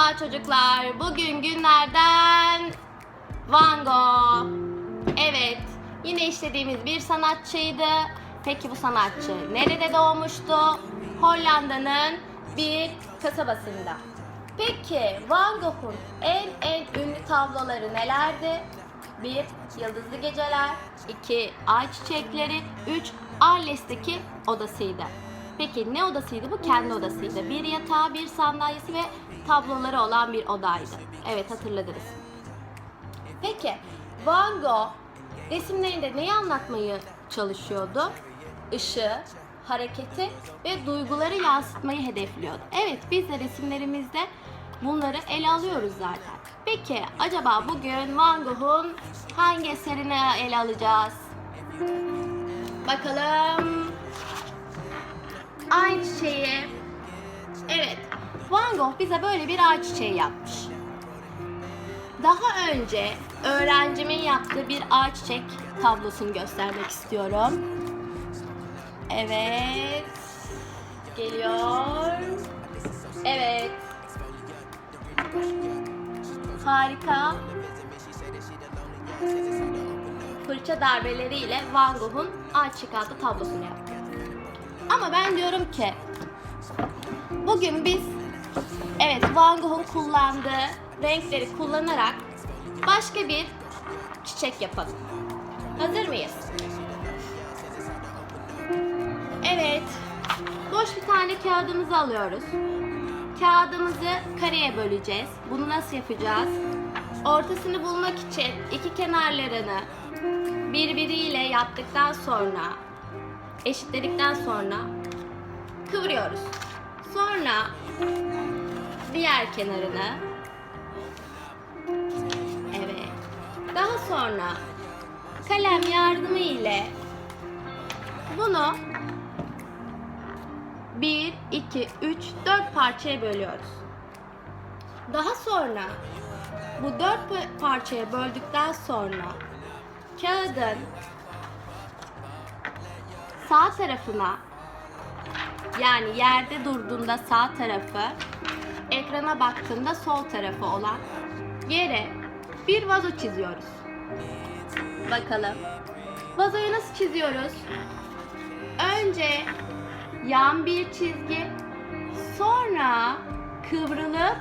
Merhaba çocuklar. Bugün günlerden Van Gogh. Evet. Yine işlediğimiz bir sanatçıydı. Peki bu sanatçı nerede doğmuştu? Hollanda'nın bir kasabasında. Peki Van Gogh'un en en ünlü tabloları nelerdi? 1. Yıldızlı Geceler 2. Ay Çiçekleri 3. Arles'teki odasıydı. Peki ne odasıydı bu? Kendi odasıydı. Bir yatağı, bir sandalyesi ve tabloları olan bir odaydı. Evet hatırladınız. Peki Van Gogh resimlerinde neyi anlatmayı çalışıyordu? Işığı, hareketi ve duyguları yansıtmayı hedefliyordu. Evet biz de resimlerimizde bunları ele alıyoruz zaten. Peki acaba bugün Van Gogh'un hangi eserini ele alacağız? Bakalım. Ay çiçeği. Evet. Van Gogh bize böyle bir ay çiçeği yapmış. Daha önce öğrencimin yaptığı bir ağaç çiçek tablosunu göstermek istiyorum. Evet. Geliyor. Evet. Harika. Fırça darbeleriyle Van Gogh'un ağaç çiçek tablosunu yaptı. Ama ben diyorum ki bugün biz evet Van Gogh'un kullandığı renkleri kullanarak başka bir çiçek yapalım. Hazır mıyız? Evet. Boş bir tane kağıdımızı alıyoruz. Kağıdımızı kareye böleceğiz. Bunu nasıl yapacağız? Ortasını bulmak için iki kenarlarını birbiriyle yaptıktan sonra eşitledikten sonra kıvırıyoruz. Sonra diğer kenarını evet. Daha sonra kalem yardımı ile bunu 1, 2, 3, 4 parçaya bölüyoruz. Daha sonra bu 4 parçaya böldükten sonra kağıdın sağ tarafına yani yerde durduğunda sağ tarafı, ekrana baktığında sol tarafı olan yere bir vazo çiziyoruz. Bakalım. Vazoyu nasıl çiziyoruz? Önce yan bir çizgi, sonra kıvrılıp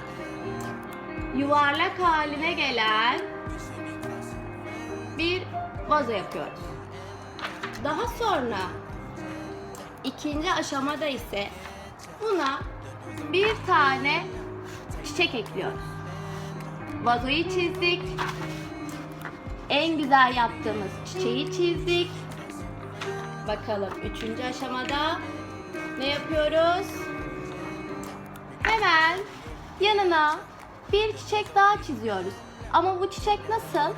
yuvarlak haline gelen bir vazo yapıyoruz. Daha sonra ikinci aşamada ise buna bir tane çiçek ekliyoruz. Vazoyu çizdik. En güzel yaptığımız çiçeği çizdik. Bakalım üçüncü aşamada ne yapıyoruz? Hemen yanına bir çiçek daha çiziyoruz. Ama bu çiçek nasıl?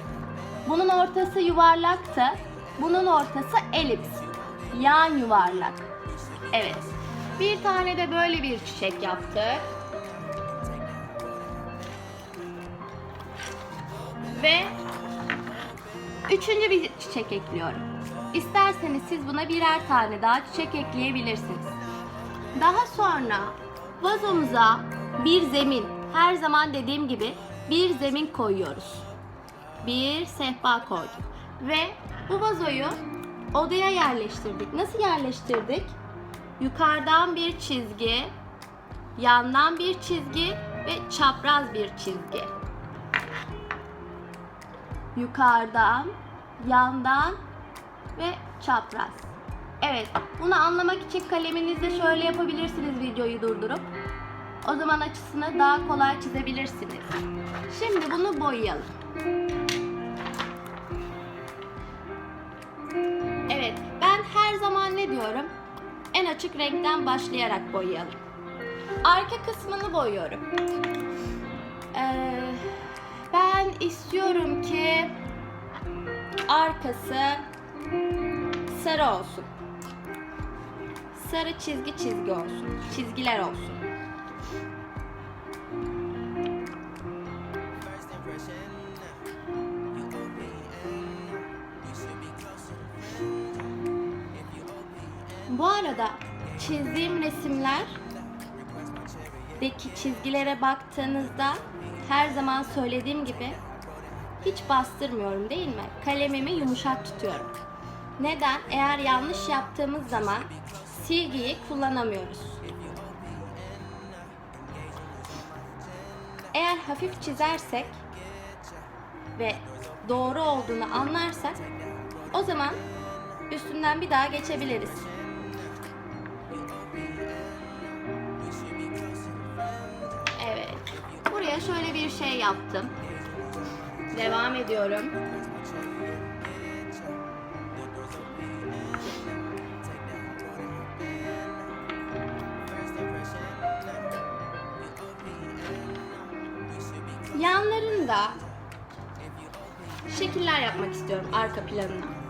Bunun ortası yuvarlaktı. Bunun ortası elips. Yan yuvarlak. Evet. Bir tane de böyle bir çiçek yaptık. Ve üçüncü bir çiçek ekliyorum. İsterseniz siz buna birer tane daha çiçek ekleyebilirsiniz. Daha sonra vazomuza bir zemin, her zaman dediğim gibi bir zemin koyuyoruz. Bir sehpa koyduk. Ve bu vazoyu odaya yerleştirdik. Nasıl yerleştirdik? Yukarıdan bir çizgi, yandan bir çizgi ve çapraz bir çizgi. Yukarıdan, yandan ve çapraz. Evet, bunu anlamak için kaleminizle şöyle yapabilirsiniz videoyu durdurup. O zaman açısını daha kolay çizebilirsiniz. Şimdi bunu boyayalım. Evet, ben her zaman ne diyorum? En açık renkten başlayarak boyayalım. Arka kısmını boyuyorum. Ee, ben istiyorum ki arkası sarı olsun. Sarı çizgi çizgi olsun. Çizgiler olsun. Bu arada çizdiğim resimler deki çizgilere baktığınızda her zaman söylediğim gibi hiç bastırmıyorum değil mi? Kalemimi yumuşak tutuyorum. Neden? Eğer yanlış yaptığımız zaman silgiyi kullanamıyoruz. Eğer hafif çizersek ve doğru olduğunu anlarsak o zaman üstünden bir daha geçebiliriz. Şey yaptım. Devam ediyorum. Yanlarında şekiller yapmak istiyorum arka planına.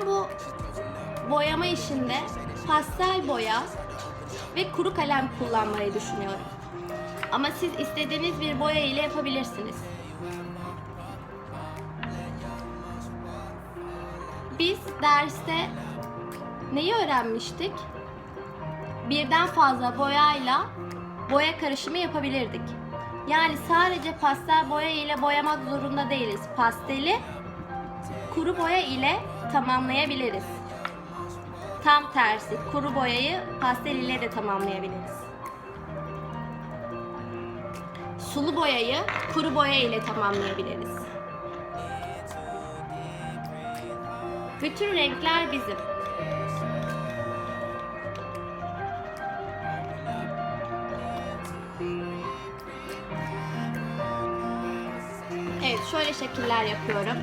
Ben bu boyama işinde pastel boya ve kuru kalem kullanmayı düşünüyorum. Ama siz istediğiniz bir boya ile yapabilirsiniz. Biz derste neyi öğrenmiştik? Birden fazla boyayla boya karışımı yapabilirdik. Yani sadece pastel boya ile boyamak zorunda değiliz. Pasteli kuru boya ile tamamlayabiliriz. Tam tersi kuru boyayı pastel ile de tamamlayabiliriz. Sulu boyayı kuru boya ile tamamlayabiliriz. Bütün renkler bizim. Evet, şöyle şekiller yapıyorum.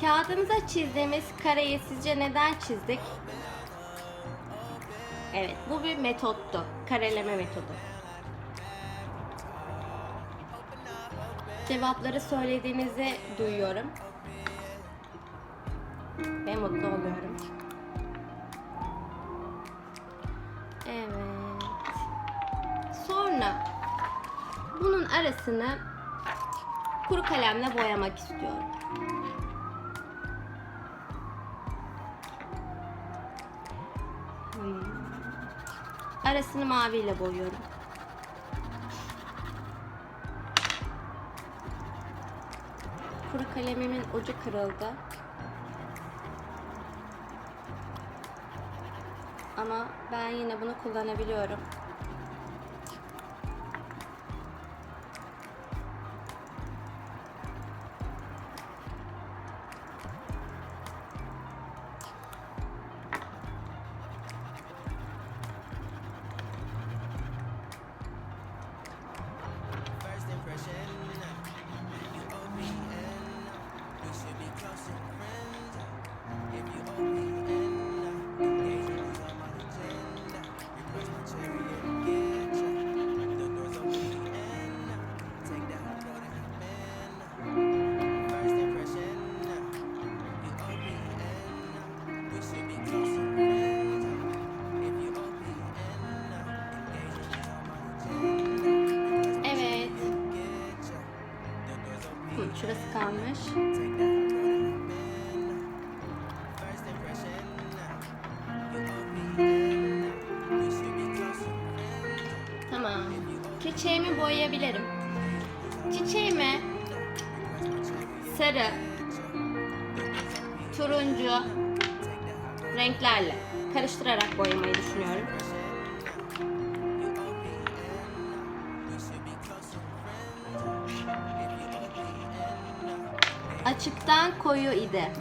Kağıdımıza çizdiğimiz kareyi sizce neden çizdik? Evet, bu bir metottu. Kareleme metodu. Cevapları söylediğinizi duyuyorum. Ve mutlu oluyorum. Evet. Sonra bunun arasını kuru kalemle boyamak istiyorum. Arasını maviyle boyuyorum. Kuru kalemimin ucu kırıldı. Ama ben yine bunu kullanabiliyorum. Evet. Hı, kalmış. Tamam. Çiçeğimi boyayabilirim. Çiçeğimi sarı, renklerle karıştırarak boyamayı düşünüyorum. Açıktan koyu idi.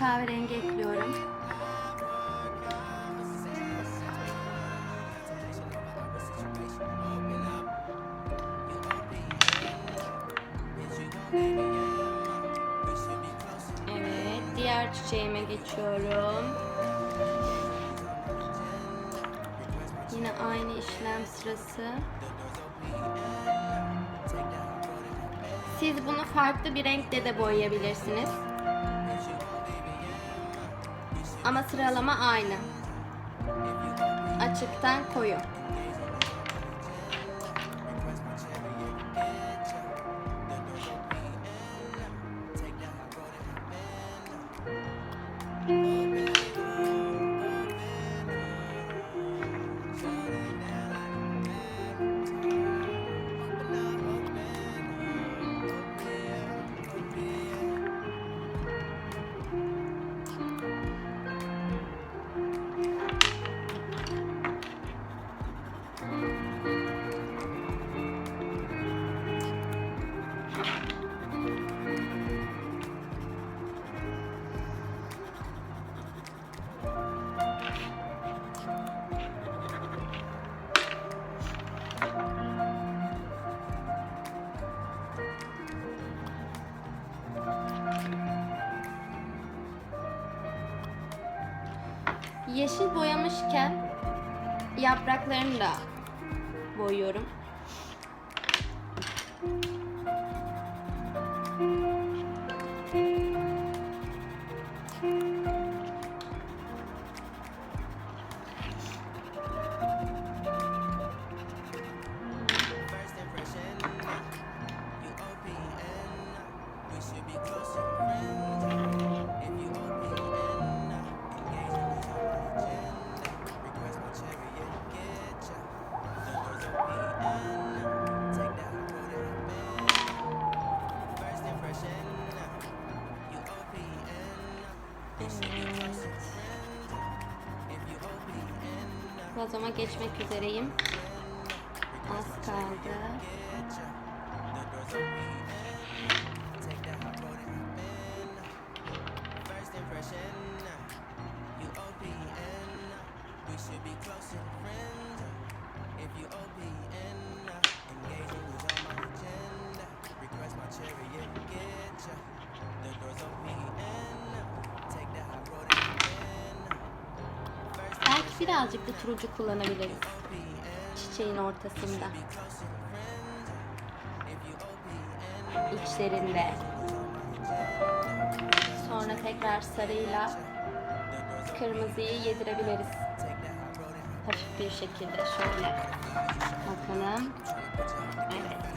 Kahverengi ekliyorum. Evet, diğer çiçeğime geçiyorum. Yine aynı işlem sırası. Siz bunu farklı bir renkte de boyayabilirsiniz. Ama sıralama aynı. Açıktan koyu. Yeşil boyamışken yapraklarını da boyuyorum. Vazoma geçmek üzereyim. Birazcık da turuncu kullanabiliriz. Çiçeğin ortasında. İçlerinde. Sonra tekrar sarıyla kırmızıyı yedirebiliriz. Hafif bir şekilde şöyle. Bakalım. Evet.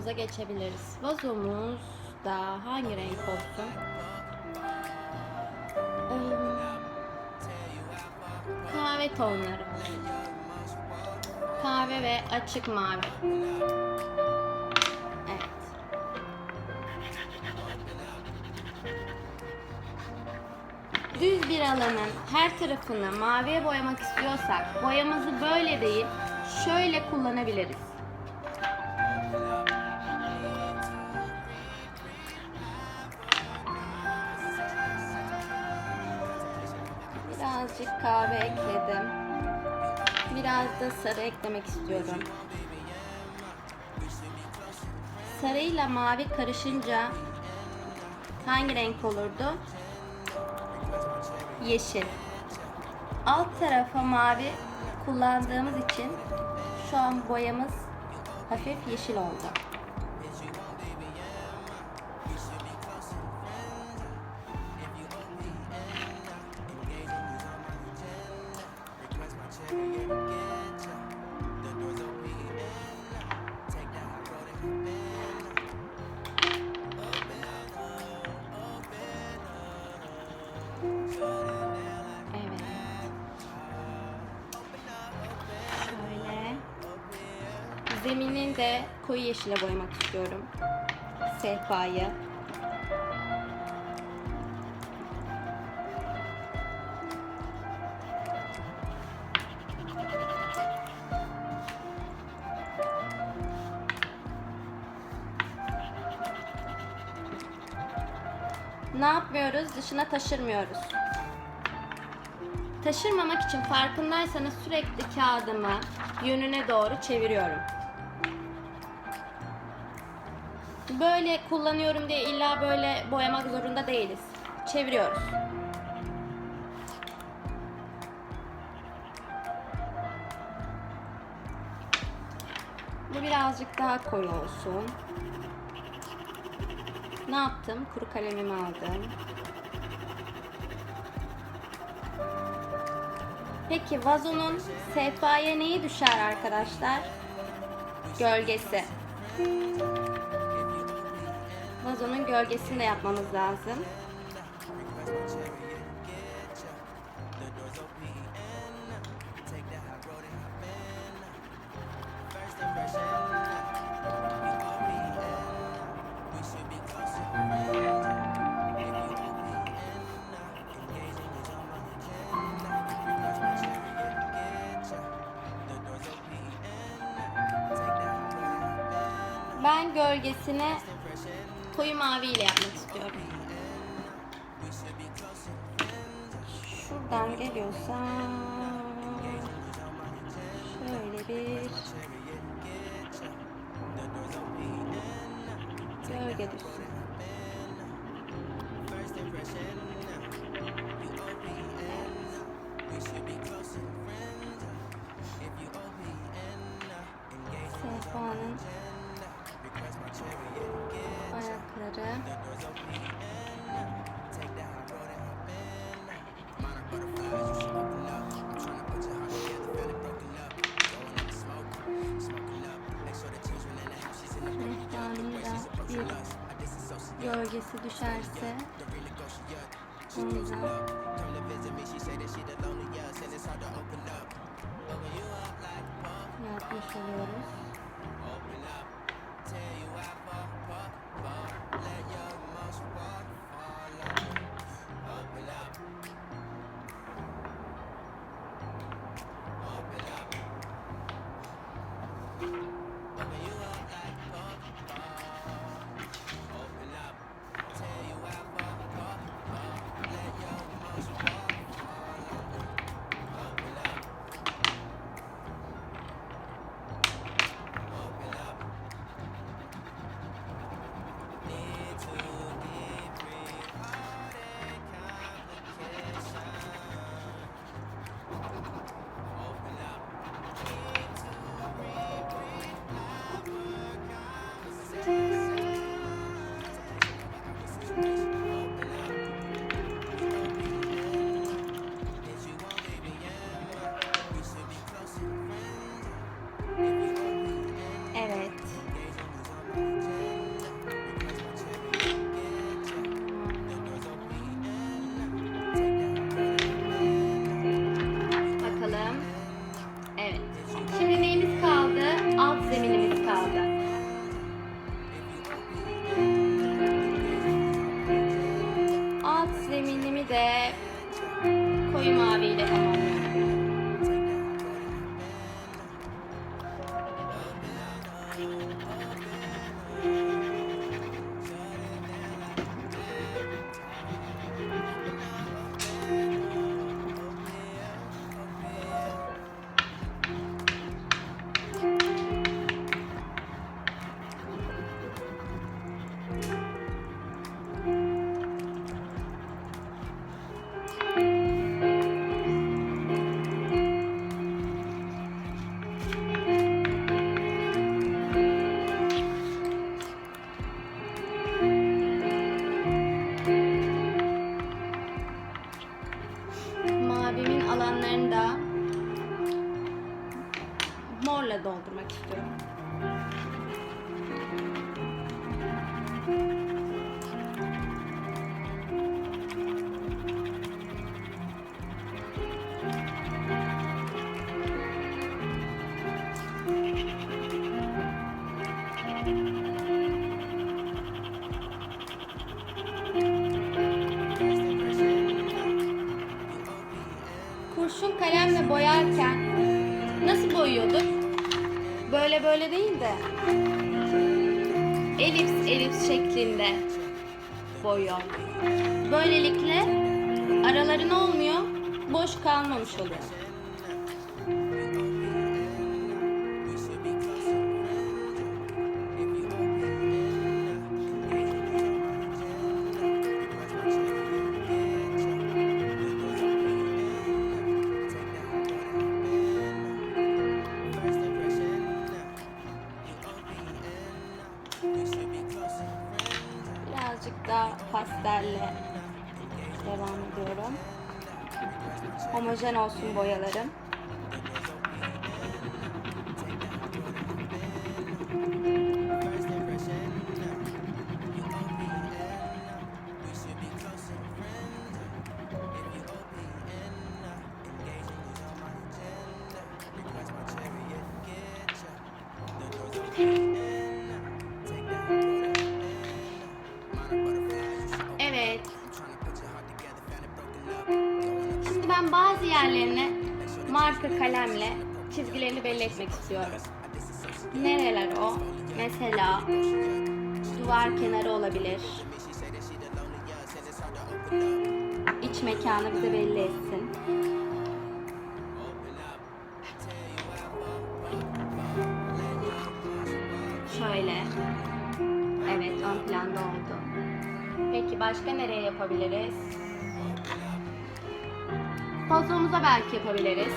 Vazomuza geçebiliriz. Vazomuz da hangi renk olsun? Kahve tonları. Kahve ve açık mavi. Evet. Düz bir alanın her tarafını maviye boyamak istiyorsak boyamızı böyle değil şöyle kullanabiliriz. Sarı eklemek istiyorum. Sarıyla mavi karışınca hangi renk olurdu? Yeşil. Alt tarafa mavi kullandığımız için şu an boyamız hafif yeşil oldu. Yeşile boyamak istiyorum. Sehpayı. Ne yapmıyoruz? Dışına taşırmıyoruz. Taşırmamak için farkındaysanız sürekli kağıdımı yönüne doğru çeviriyorum. Böyle kullanıyorum diye illa böyle boyamak zorunda değiliz. Çeviriyoruz. Bu birazcık daha koyu olsun. Ne yaptım? Kuru kalemimi aldım. Peki vazonun sehpaya neyi düşer arkadaşlar? Gölgesi. Vazonun gölgesini de yapmamız lazım. 이게 묘사. 쉐리빗 열게 됐어? Gölgesi düşerse ondan oluyoruz. Böyle değil de elips elips şeklinde boyuyor. Böylelikle araları ne olmuyor? Boş kalmamış oluyor. Birazcık daha pastelle devam ediyorum. Homojen olsun boyalarım. Evet. İstiyorum. Nereler o? Mesela duvar kenarı olabilir. İç mekanı bize belli etsin. Şöyle. Evet, ön planda oldu. Peki başka nereye yapabiliriz? Vazomuza belki yapabiliriz.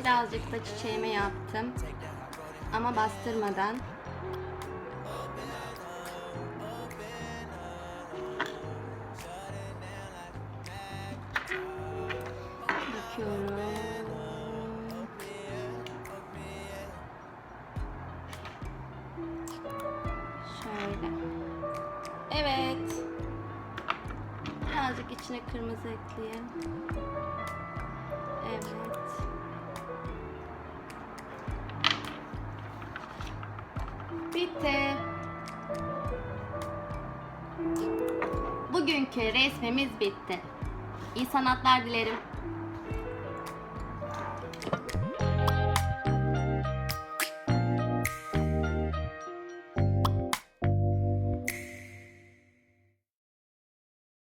Birazcık da çiçeğime yaptım. Ama bastırmadan. Bakıyorum. Şöyle. Evet. Birazcık içine kırmızı ekleyeyim. Resmimiz bitti. İyi sanatlar dilerim.